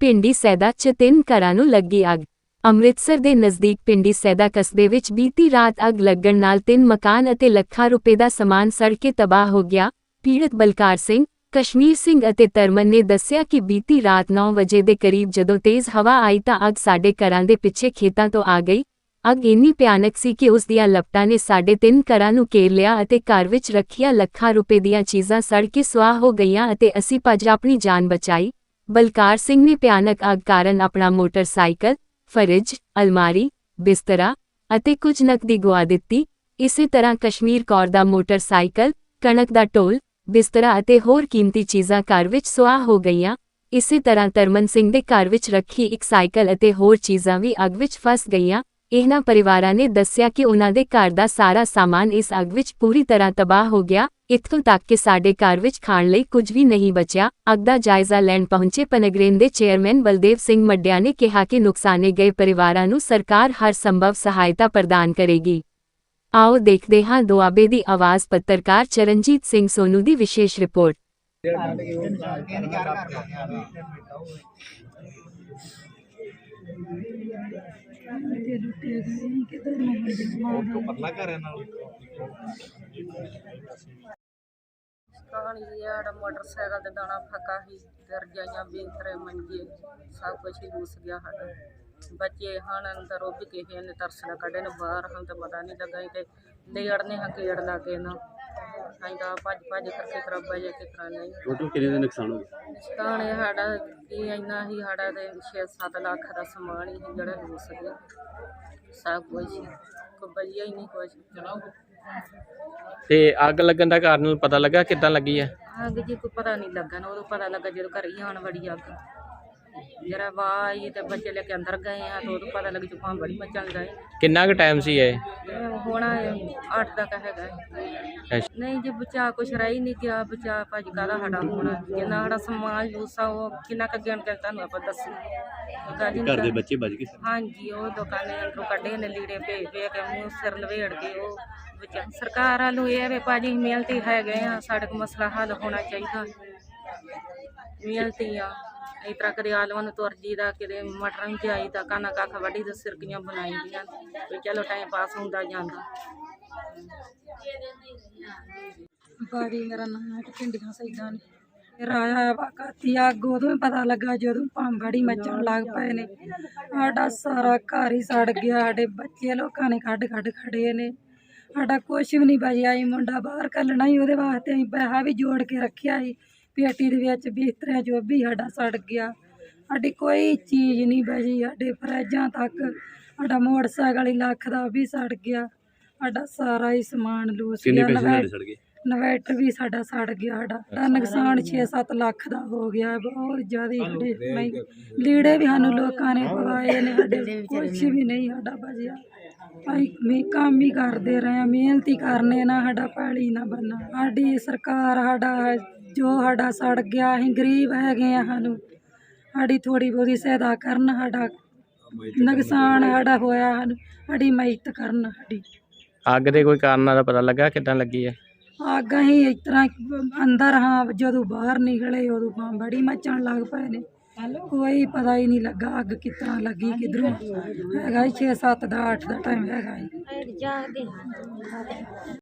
ਪਿੰਡੀ ਸੈਦਾ ਚ ਤਿੰਨ ਘਰਾਂ ਨੂੰ ਲੱਗੀ ਅੱਗ। ਅੰਮ੍ਰਿਤਸਰ ਦੇ ਨਜ਼ਦੀਕ ਪਿੰਡੀ ਸੈਦਾ ਕਸਬੇ ਵਿੱਚ ਬੀਤੀ ਰਾਤ ਅੱਗ ਲੱਗਣ ਨਾਲ ਤਿੰਨ ਮਕਾਨ ਅਤੇ ਲੱਖਾਂ ਰੁਪਏ ਦਾ ਸਮਾਨ ਸੜ ਕੇ ਤਬਾਹ ਹੋ ਗਿਆ। ਪੀੜਤ ਬਲਕਾਰ ਸਿੰਘ, ਕਸ਼ਮੀਰ ਸਿੰਘ ਅਤੇ ਤਰਮਨ ਨੇ ਦੱਸਿਆ ਕਿ ਬੀਤੀ ਰਾਤ 9 ਵਜੇ ਦੇ ਕਰੀਬ ਜਦੋਂ ਤੇਜ਼ ਹਵਾ ਆਈ ਤਾਂ ਅੱਗ ਸਾਡੇ ਘਰਾਂ ਦੇ ਪਿੱਛੇ ਖੇਤਾਂ ਤੋਂ ਆ ਗਈ। ਅੱਗ ਇੰਨੀ ਭਿਆਨਕ ਸੀ ਕਿ ਉਸ ਦੀਆਂ ਲਪਟਾਂ ਨੇ ਸਾਡੇ ਤਿੰਨ ਘਰਾਂ ਨੂੰ ਘੇਰ ਲਿਆ ਅਤੇ ਘਰ ਵਿੱਚ ਰੱਖੀਆਂ ਲੱਖਾਂ ਰੁਪਏ ਦੀਆਂ ਚੀਜ਼ਾਂ ਸੜ ਕੇ ਸੁਆਹ ਹੋ ਗਈਆਂ ਅਤੇ ਅਸੀਂ ਭੱਜ ਆਪਣੀ ਜਾਨ ਬਚਾਈ। ਬਲਕਾਰ ਸਿੰਘ ਨੇ ਭਿਆਨਕ ਅੱਗ ਕਾਰਨ ਆਪਣਾ ਮੋਟਰਸਾਈਕਲ, ਫਰਿੱਜ, ਅਲਮਾਰੀ, ਬਿਸਤਰਾ ਅਤੇ ਕੁਝ ਨਕਦੀ ਗੁਆ ਦਿੱਤੀ। ਇਸੇ ਤਰ੍ਹਾਂ ਕਸ਼ਮੀਰ ਕੌਰ ਦਾ ਮੋਟਰਸਾਈਕਲ, ਕਣਕ ਦਾ ਢੋਲ ਬਿਸਤਰਾ ਅਤੇ ਹੋਰ ਕੀਮਤੀ ਚੀਜ਼ਾਂ ਘਰ ਵਿੱਚ ਸੁਆਹ ਹੋ ਗਈਆਂ। ਇਸੇ ਤਰ੍ਹਾਂ ਤਰਮਨ ਸਿੰਘ ਦੇ ਘਰ ਵਿੱਚ ਰੱਖੀ ਇੱਕ ਸਾਈਕਲ ਅਤੇ ਹੋਰ ਚੀਜ਼ਾਂ ਵੀ ਅੱਗ ਵਿੱਚ ਫਸ ਗਈਆਂ। ਇਹਨਾਂ ਪਰਿਵਾਰਾਂ ਨੇ ਦੱਸਿਆ ਕਿ ਉਹਨਾਂ ਦੇ ਘਰ ਦਾ ਸਾਰਾ ਸਾਮਾਨ ਇਸ ਅੱਗ ਵਿੱਚ ਪੂਰੀ ਤਰ੍ਹਾਂ ਤਬਾਹ ਹੋ ਗਿਆ। ਇੱਥੋਂ ਤੱਕ ਕਿ ਸਾਡੇ ਘਰ ਵਿੱਚ ਖਾਣ ਲਈ ਕੁਝ ਵੀ ਨਹੀਂ ਬਚਿਆ। ਅੱਗ ਦਾ ਜਾਇਜ਼ਾ ਲੈਣ ਪਹੁੰਚੇ ਪਨਗਰੇਨ ਦੇ ਚੇਅਰਮੈਨ ਬਲਦੇਵ ਸਿੰਘ ਮੱਡਿਆ ਨੇ ਕਿਹਾ ਕਿ ਨੁਕਸਾਨੇ ਗਏ ਪਰਿਵਾਰਾਂ ਨੂੰ ਸਰਕਾਰ ਹਰ ਸੰਭਵ ਸਹਾਇਤਾ ਪ੍ਰਦਾਨ ਕਰੇਗੀ। ਆਓ ਦੇਖਦੇ ਹਾਂ ਦੁਆਬੇ ਦੀ ਆਵਾਜ਼ ਪੱਤਰਕਾਰ ਚਰਨਜੀਤ ਸਿੰਘ ਸੋਨੂ ਦੀ ਵਿਸ਼ੇਸ਼ ਰਿਪੋਰਟ। ਪਰਲਾ ਘਰ ਹੈ ਨਾਲ। ਕਹਾਣੀ ਇਹ ਆ ਸਾਡਾ ਮੋਟਰਸਾਈਕਲ ਤੇ ਦਾਣਾ ਫੱਕਾ ਸੀ ਤੇ ਰਜਾਈਆਂ ਬੇਂਤਰੇ ਮੰਜੇ ਸਭ ਕੁਝ ਹੀ ਰੂਸ ਗਿਆ ਸਾਡਾ। ਬੱਚੇ ਹਨ ਅੰਦਰ ਉਹ ਵੀ ਕਿਸੇ ਨੇ ਤਰਸਣਾ ਕੱਢੇ ਨੇ ਬਾਹਰ ਹਨ ਤੇ ਪਤਾ ਨਹੀਂ ਲੱਗਾ ਤੇ ਲੇੜਨੇ ਹਕੇੜ ਲਾ ਕੇ ਨਾ ਅਸੀਂ ਤਾਂ ਭੱਜ ਭੱਜ ਕਰਕੇ ਤਰ੍ਹਾਂ ਬਜੇ ਕਿਸ ਤਰ੍ਹਾਂ ਨਹੀਂ। ਟੋਟਲ ਕਿੰਨੇ ਦਾ ਨੁਕਸਾਨ ਹੋ ਗਿਆ ਨੁਕਸਾਨ ਇਹ ਸਾਡਾ ਕੀ ਇੰਨਾ ਹੀ ਸਾਡਾ ਤੇ 6-7 ਲੱਖ ਦਾ ਸਮਾਨ ਹੀ ਜਿਹੜਾ ਰੂਸ ਗਿਆ। ਸਭ ਕੁਝ ਕੋਈ ਬਜਿਆ ਹੀ ਨਹੀਂ ਕੁਝ ਤੇ ਅੱਗ ਲੱਗਣ ਦਾ ਕਾਰਨ ਪਤਾ ਲੱਗਾ ਕਿੱਦਾਂ ਲੱਗੀ ਹੈ? ਅੱਗ ਜੀ ਕੋਈ ਪਤਾ ਨਹੀਂ ਲੱਗਾ ਨਾ, ਉਦੋਂ ਪਤਾ ਲੱਗਾ ਜਦੋਂ ਘਰ ਹੀ ਆਣ ਵੜੀ ਅੱਗ। ਜਰਾ ਵਾਈ ਤੇ ਬੱਚੇ ਲੈ ਕੇ ਅੰਦਰ ਗਏ ਆ ਤਾਂ ਉਦੋਂ ਪਤਾ ਲੱਗ ਜੁਪਾਂ ਬੜੀ ਮਚਣ ਗਏ। ਕਿੰਨਾ ਕੁ ਟਾਈਮ ਸੀ ਇਹ? ਹੁਣ 8 ਤੱਕ ਹੈਗਾ ਹੈ। ਅੱਛਾ। ਨਹੀਂ ਜੇ ਬਚਾ ਕੁਛ ਰਹਿ ਹੀ ਨਹੀਂ ਗਿਆ ਬਚਾ ਭਾਜੀ ਕਾਹਦਾ ਸਾਡਾ ਹੋਣਾ? ਜਿੰਨਾ ਸਾਡਾ ਸਮਾਨ ਜੂਸਾ ਉਹ ਕਿੰਨਾ ਕੁ ਗਿਣ ਕੇ ਤੁਹਾਨੂੰ ਆਪਾਂ ਦੱਸੀ। ਘਰ ਦੇ ਬੱਚੇ ਬਚ ਗਏ ਹਾਂਜੀ ਉਹ ਦੁਕਾਨੇ ਅੰਦਰੋਂ ਕੱਢੇ ਨੇ ਲੀੜੇ ਭੇਜ ਭੇਜ ਕੇ ਮੂੰਹ ਸਿਰ ਲਵੇੜ ਕੇ ਉਹ ਵਿੱਚ ਸਰਕਾਰ ਵੱਲੋਂ ਇਹ ਹੈ ਵੀ ਭਾਜੀ ਮਿਹਨਤੀ ਹੈਗੇ ਆ ਸਾਡੇ ਕੋਲ ਮਸਲਾ ਹੱਲ ਹੋਣਾ ਚਾਹੀਦਾ। ਮਿਹਨਤੀ ਆ। ਇਸ ਤਰ੍ਹਾਂ ਕਦੇ ਆਲੂਆਂ ਨੂੰ ਤੁਰਜੀ ਦਾ ਕਿਤੇ ਮਟਰਾਂ ਨੂੰ ਜਾਈਦਾ ਕਾਨਾ ਕੱਖ ਵੱਢੀ ਤੇ ਸਿਰਕੀਆਂ ਬਣਾਈਦੀਆਂ ਵੀ ਚਲੋ ਟਾਈਮ ਪਾਸ ਹੁੰਦਾ ਜਾਂਦਾ। ਬਾਰੀ ਮੇਰਾ ਨਾਮ ਹੈ ਤੇ ਸੈਦਾਂ ਨੇ। ਰਾਇਆ ਵਾਕਾਤੀ ਅੱਗ, ਉਦੋਂ ਹੀ ਪਤਾ ਲੱਗਾ ਜਦੋਂ ਭਾਂਬੜੀ ਮੱਚਣ ਲੱਗ ਪਏ ਨੇ। ਸਾਡਾ ਸਾਰਾ ਘਰ ਹੀ ਸੜ ਗਿਆ, ਸਾਡੇ ਬੱਚੇ ਲੋਕਾਂ ਨੇ ਕੱਢ ਕੱਢ ਖੜੇ ਨੇ। ਸਾਡਾ ਕੁਛ ਵੀ ਨਹੀਂ ਬਚਿਆ ਸੀ ਮੁੰਡਾ ਬਾਹਰ ਕੱਲਣਾ ਹੀ ਉਹਦੇ ਵਾਸਤੇ ਅਸੀਂ ਪੈਸਾ ਵੀ ਜੋੜ ਕੇ ਰੱਖਿਆ ਸੀ। ਪੇਟੀ ਦੇ ਵਿੱਚ ਬਿਸਤਰਿਆਂ ਜੋ ਵੀ ਸਾਡਾ ਸੜ ਗਿਆ ਸਾਡੀ ਕੋਈ ਚੀਜ਼ ਨਹੀਂ ਬਚੀ ਸਾਡੇ ਫਰਿੱਜਾਂ ਤੱਕ ਸਾਡਾ ਮੋਟਰਸਾਈਕਲ ਹੀ ਲੱਖ ਦਾ ਵੀ ਸੜ ਗਿਆ ਸਾਡਾ ਸਾਰਾ ਹੀ ਸਮਾਨ ਲੂਸ ਕਿੰਨੇ ਗਿਆ ਪੈਸੇ ਨਵੈ- ਤੁਹਾਡੇ ਸੜ ਗਏ? ਇਨਵੈਟਰ ਵੀ ਸਾਡਾ ਸੜ ਗਿਆ ਸਾਡਾ। ਸਾਡਾ ਨੁਕਸਾਨ 6-7 ਲੱਖ ਦਾ ਹੋ ਗਿਆ। ਬਹੁਤ ਜ਼ਿਆਦਾ ਸਾਡੇ ਨਹੀਂ ਲੀੜੇ ਵੀ ਸਾਨੂੰ ਲੋਕਾਂ ਨੇ ਪਵਾਏ ਨੇ ਸਾਡੇ ਕੁਝ ਵੀ ਨਹੀਂ ਸਾਡਾ ਬਚਿਆ। ਅਸੀਂ ਵੀ ਕੰਮ ਹੀ ਕਰਦੇ ਰਹੇ ਹਾਂ ਮਿਹਨਤੀ ਕਰਨੇ ਨਾ ਸਾਡਾ ਪੈਲੀ ਨਾ ਬੰਨਾ। ਸਾਡੀ ਸਰਕਾਰ ਸਾਡਾ ਜੋ ਸਾਡਾ ਸੜ ਗਿਆ ਅਸੀਂ ਗਰੀਬ ਹੈਗੇ ਆ ਸਾਨੂੰ। ਸਾਡੀ ਥੋੜੀ ਬਹੁਤੀ ਸਹਾਇਤਾ ਕਰਨ ਸਾਡਾ। ਨੁਕਸਾਨ ਸਾਡਾ ਹੋਇਆ ਸਾਨੂੰ ਸਾਡੀ ਮਦਦ ਕਰਨ ਸਾਡੀ। ਅੱਗ ਦੇ ਕੋਈ ਕਾਰਨਾਂ ਦਾ ਪਤਾ ਲੱਗਾ ਕਿੱਦਾਂ ਲੱਗੀ ਹੈ? ਅੱਗ ਅਸੀਂ ਇਸ ਤਰ੍ਹਾਂ ਅੰਦਰ ਹਾਂ ਜਦੋਂ ਬਾਹਰ ਨਿਕਲੇ ਉਦੋਂ ਬਾਂਹ ਬੜੀ ਮਚਣ ਲੱਗ ਪਏ ਨੇ। ਕੋਈ ਪਤਾ ਹੀ ਨਹੀਂ ਲੱਗਾ ਅੱਗ ਤਰ੍ਹਾਂ ਲੱਗੀ ਕਿਧਰੋਂ ਹੈਗਾ 6 7 ਦਾ 8 ਦਾ ਟਾਈਮ ਹੈਗਾ ਜੀ